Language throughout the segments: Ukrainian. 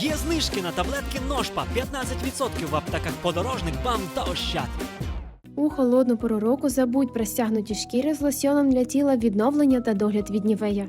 Є знижки на таблетки Ножпа 15% в аптеках подорожник, бам та ощад. У холодну пору року забудь про стягнуті шкіри з лосьоном для тіла відновлення та догляд від нівея.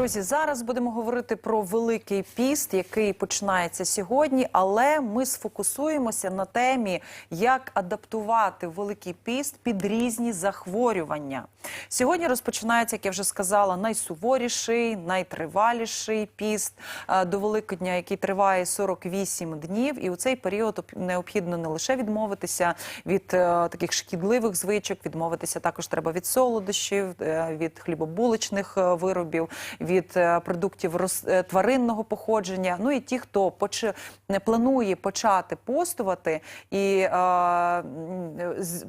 Друзі, зараз будемо говорити про великий піст, який починається сьогодні. Але ми сфокусуємося на темі, як адаптувати великий піст під різні захворювання. Сьогодні розпочинається, як я вже сказала, найсуворіший, найтриваліший піст е, до Великодня, який триває 48 днів. І у цей період необхідно не лише відмовитися від е, таких шкідливих звичок, відмовитися також треба від солодощів, е, від хлібобуличних виробів, від е, продуктів е, тваринного походження. Ну і ті, хто поч- планує почати постувати і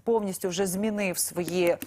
повністю вже змінив свої.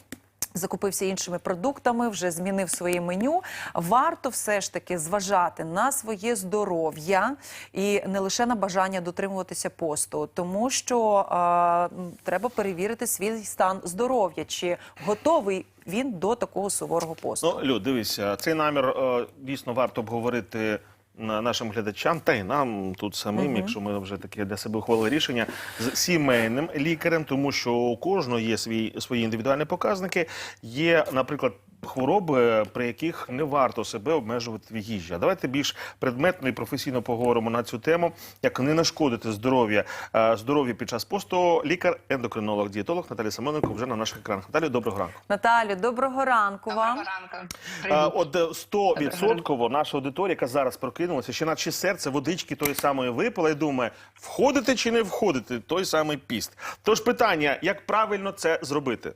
Закупився іншими продуктами, вже змінив своє меню. Варто все ж таки зважати на своє здоров'я і не лише на бажання дотримуватися посту, тому що е, треба перевірити свій стан здоров'я, чи готовий він до такого суворого посту. Ну, Люд, дивися, цей намір е, дійсно варто обговорити нашим глядачам, та й нам тут самим, якщо ми вже таке для себе ухвалили рішення, з сімейним лікарем, тому що у кожного є свій, свої індивідуальні показники. Є, наприклад, хвороби, при яких не варто себе обмежувати в їжі. А давайте більш предметно і професійно поговоримо на цю тему, як не нашкодити здоров'я е, здоров'ю під час посту. Лікар, ендокринолог, дієтолог Наталія Семененко вже на наших екранах. Наталія, доброго ранку. Наталю, доброго ранку вам. Доброго ранку. Привіт. От е, 100% наша аудиторія, яка зараз прокинулася, ще наче серце водички тої самої випила і думає, входити чи не входити той самий піст. Тож питання, як правильно це зробити?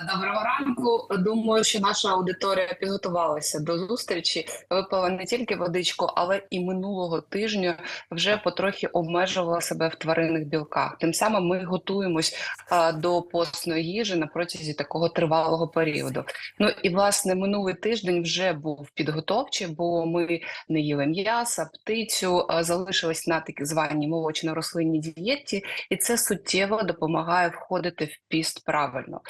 Доброго ранку. Думаю, що наша аудиторія підготувалася до зустрічі. Випила не тільки водичку, але і минулого тижня вже потрохи обмежувала себе в тваринних білках. Тим самим ми готуємось а, до постної їжі на протязі такого тривалого періоду. Ну і власне минулий тиждень вже був підготовчий, бо ми не їли м'яса, птицю, а залишились на так званій молочно-рослинній дієті, і це суттєво допомагає входити в піст правильно.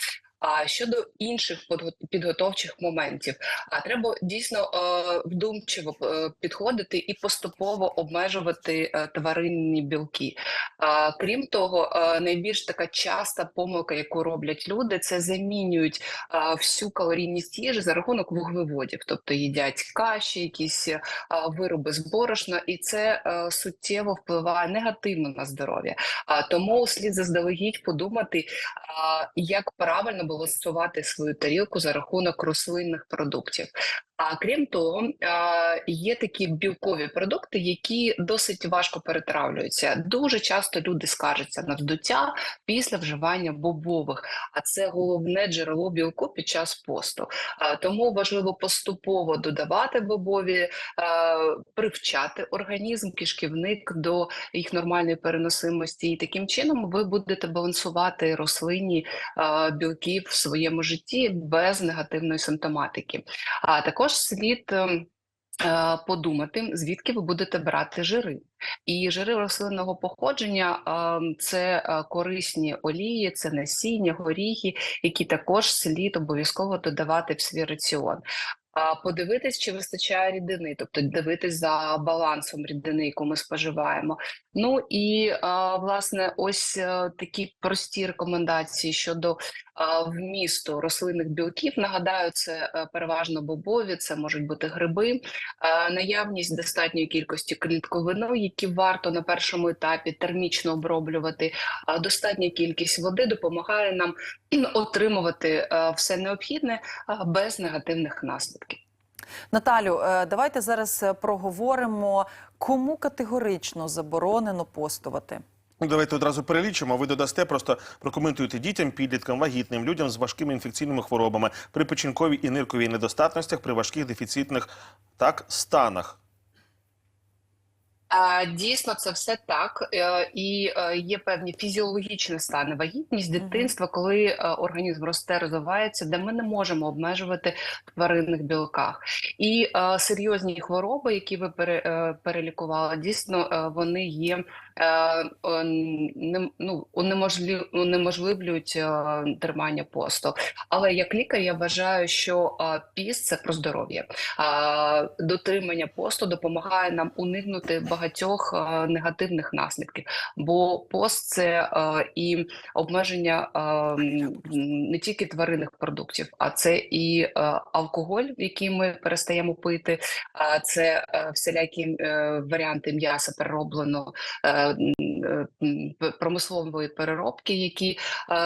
А щодо інших підготовчих моментів, а треба дійсно е, вдумчиво е, підходити і поступово обмежувати е, тваринні білки. Крім того, найбільш така часта помилка, яку роблять люди, це замінюють всю калорійність їжі за рахунок вуглеводів, тобто їдять каші, якісь вироби з борошна, і це суттєво впливає негативно на здоров'я. А тому слід заздалегідь подумати, як правильно балансувати свою тарілку за рахунок рослинних продуктів. А крім того, є такі білкові продукти, які досить важко перетравлюються. Дуже часто люди скаржаться на вздуття після вживання бобових, а це головне джерело білку під час посту. Тому важливо поступово додавати бобові, привчати організм, кишківник до їх нормальної переносимості, і таким чином ви будете балансувати рослинні а, білки в своєму житті без негативної симптоматики. А також слід ем, е, подумати, звідки ви будете брати жири. І жири рослинного походження ем, це е, корисні олії, це насіння, горіхи, які також слід обов'язково додавати в свій раціон. Подивитись, чи вистачає рідини, тобто дивитись за балансом рідини, яку ми споживаємо. Ну і власне, ось е, такі прості рекомендації щодо вмісту рослинних білків. Нагадаю, це е, переважно бобові, це можуть бути гриби, е, наявність достатньої кількості клітковину, які варто на першому етапі термічно оброблювати. Достатня кількість води допомагає нам отримувати все необхідне без негативних наслідків. Наталю, е, давайте зараз е, проговоримо, кому категорично заборонено постувати. Ну, Давайте одразу перелічимо. Ви додасте, просто прокоментуйте дітям, підліткам, вагітним, людям з важкими інфекційними хворобами, при печінковій і нирковій недостатностях, при важких дефіцитних так станах. Дійсно, це все так, Е, і е, є певні фізіологічні стани вагітність, дитинства, коли е, організм росте, розвивається, де ми не можемо обмежувати в тваринних білках. І серйозні хвороби, які ви перелікували, дійсно вони є ну, унеможливлюють тримання посту. Але як лікар я вважаю, що піст це про здоров'я. Дотримання посту допомагає нам уникнути багатьох е, негативних наслідків, бо пост це е, і обмеження е, не тільки тваринних продуктів, а це і алкоголь, який ми перестаємо пити, це всілякі варіанти м'яса переробленого е, м, е, м, п- промислової переробки, які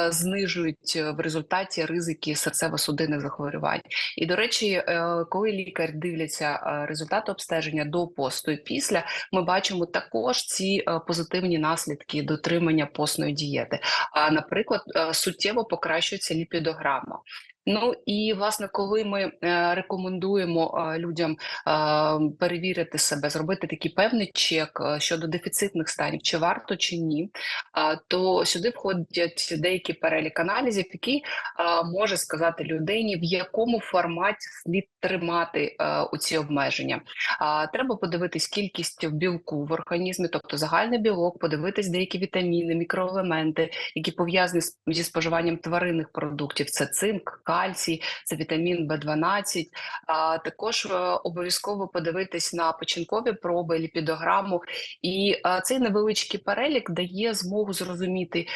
знижують в результаті ризики серцево-судинних захворювань. І до речі, коли лікар дивляться результати обстеження до посту і після, ми бачимо також ці е, позитивні наслідки дотримання постної дієти. А наприклад, е, суттєво покращується ліпідограма. Ну і власне, коли ми е, рекомендуємо е, людям е, перевірити себе, зробити такий певний чек е, щодо дефіцитних станів, чи варто чи ні, то сюди входять деякі перелік аналізів, а, може сказати людині, в якому форматі слід тримати а, у ці обмеження. Треба подивитись кількість білку в організмі, тобто загальний білок, подивитись деякі вітаміни, мікроелементи, які пов'язані зі споживанням тваринних продуктів. Це цинк, кальцій, це вітамін В12. А також е, обов'язково подивитись на печінкові проби, ліпідограму. І цей невеличкий перелік дає змогу зрозуміти,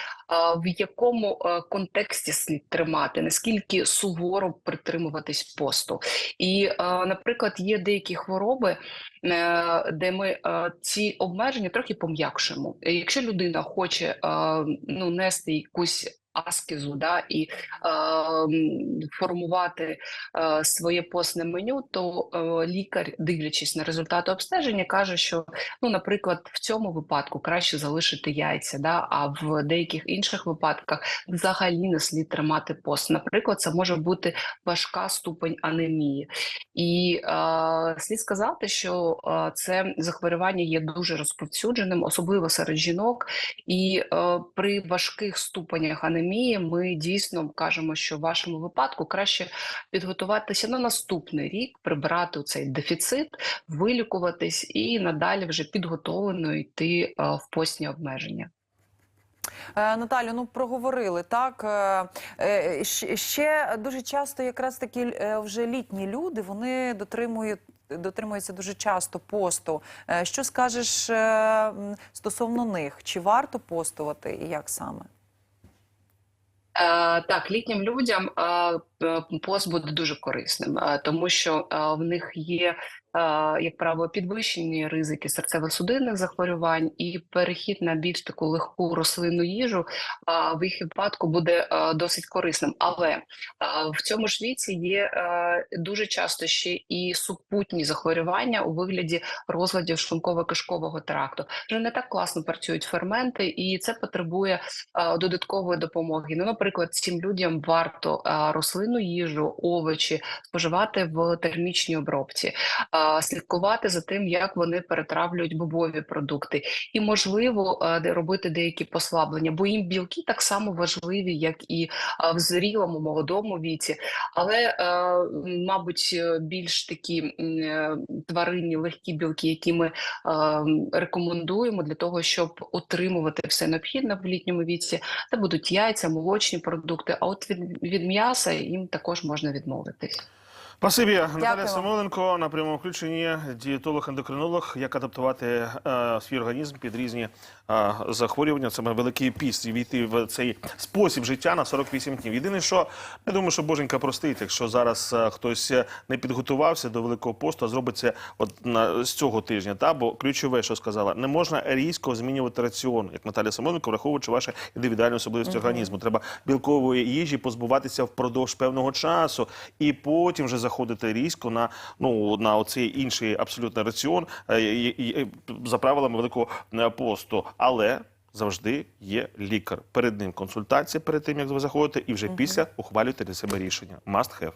в якому контексті слід тримати, наскільки суворо притримуватись посту. І, наприклад, є деякі хвороби, е, де ми е, ці обмеження трохи пом'якшимо. І Якщо людина хоче е, ну, нести якусь аскезу да, і е, формувати е, своє постне меню, то е, лікар, дивлячись на результати обстеження, каже, що ну, наприклад, в цьому випадку краще залишити яйця, да, а в деяких інших випадках взагалі не слід тримати пост. Наприклад, це може бути важка ступень анемії. І е, слід сказати, що е, це захворювання є дуже розповсюдженим, особливо серед жінок. І е, при важких ступенях анемії ми дійсно кажемо, що в вашому випадку краще підготуватися на наступний рік, прибрати цей дефіцит, вилікуватись і надалі вже підготовлено йти е, в постні обмеження. Е, Наталю, ну проговорили так. Е, Ще дуже часто, якраз такі вже літні люди, вони дотримують. Дотримуються дуже часто посту. Що скажеш стосовно них? Чи варто постувати і як саме? Е, Так, літнім людям е, пост буде дуже корисним, е, тому що е, в них є, е, як правило, підвищені ризики серцево-судинних захворювань, і перехід на більш таку легку рослинну їжу е, в їх випадку буде е, досить корисним. Але е, в цьому ж віці є е, дуже часто ще і супутні захворювання у вигляді розладів шлунково-кишкового тракту. Вже не так класно працюють ферменти, і це потребує е, додаткової допомоги. Ну, наприклад, цим людям варто е, рослинну їжу, овочі споживати в термічній обробці, слідкувати за тим, як вони перетравлюють бобові продукти, і можливо е, робити деякі послаблення, бо їм білки так само важливі, як і в зрілому молодому віці. Але, е, мабуть, е, більш такі тваринні легкі білки, які ми рекомендуємо для того, щоб отримувати все необхідне в літньому віці, це будуть яйця, молочні продукти. А от від, від м'яса їм також можна відмовитись. Спасибі, Наталя Самоленко на прямому включенні, дієтолог-ендокринолог, як адаптувати е, свій організм під різні захворювання. Це великий піст і війти в цей спосіб життя на 48 днів. Єдине, що я думаю, що Боженька простить, якщо зараз е, хтось не підготувався до великого посту, а зробить це от на з цього тижня. Та бо ключове, що сказала, не можна різко змінювати раціон, як Наталя Самоленко, враховуючи ваші індивідуальні особливості організму. Треба білкової їжі позбуватися впродовж певного часу, і потім вже заходити різко на ну на оцей інший абсолютно раціон е, за правилами великого е, посту. Але завжди є лікар. Перед ним консультація перед тим як ви заходите, і вже після ухвалюйте для себе рішення. Must have.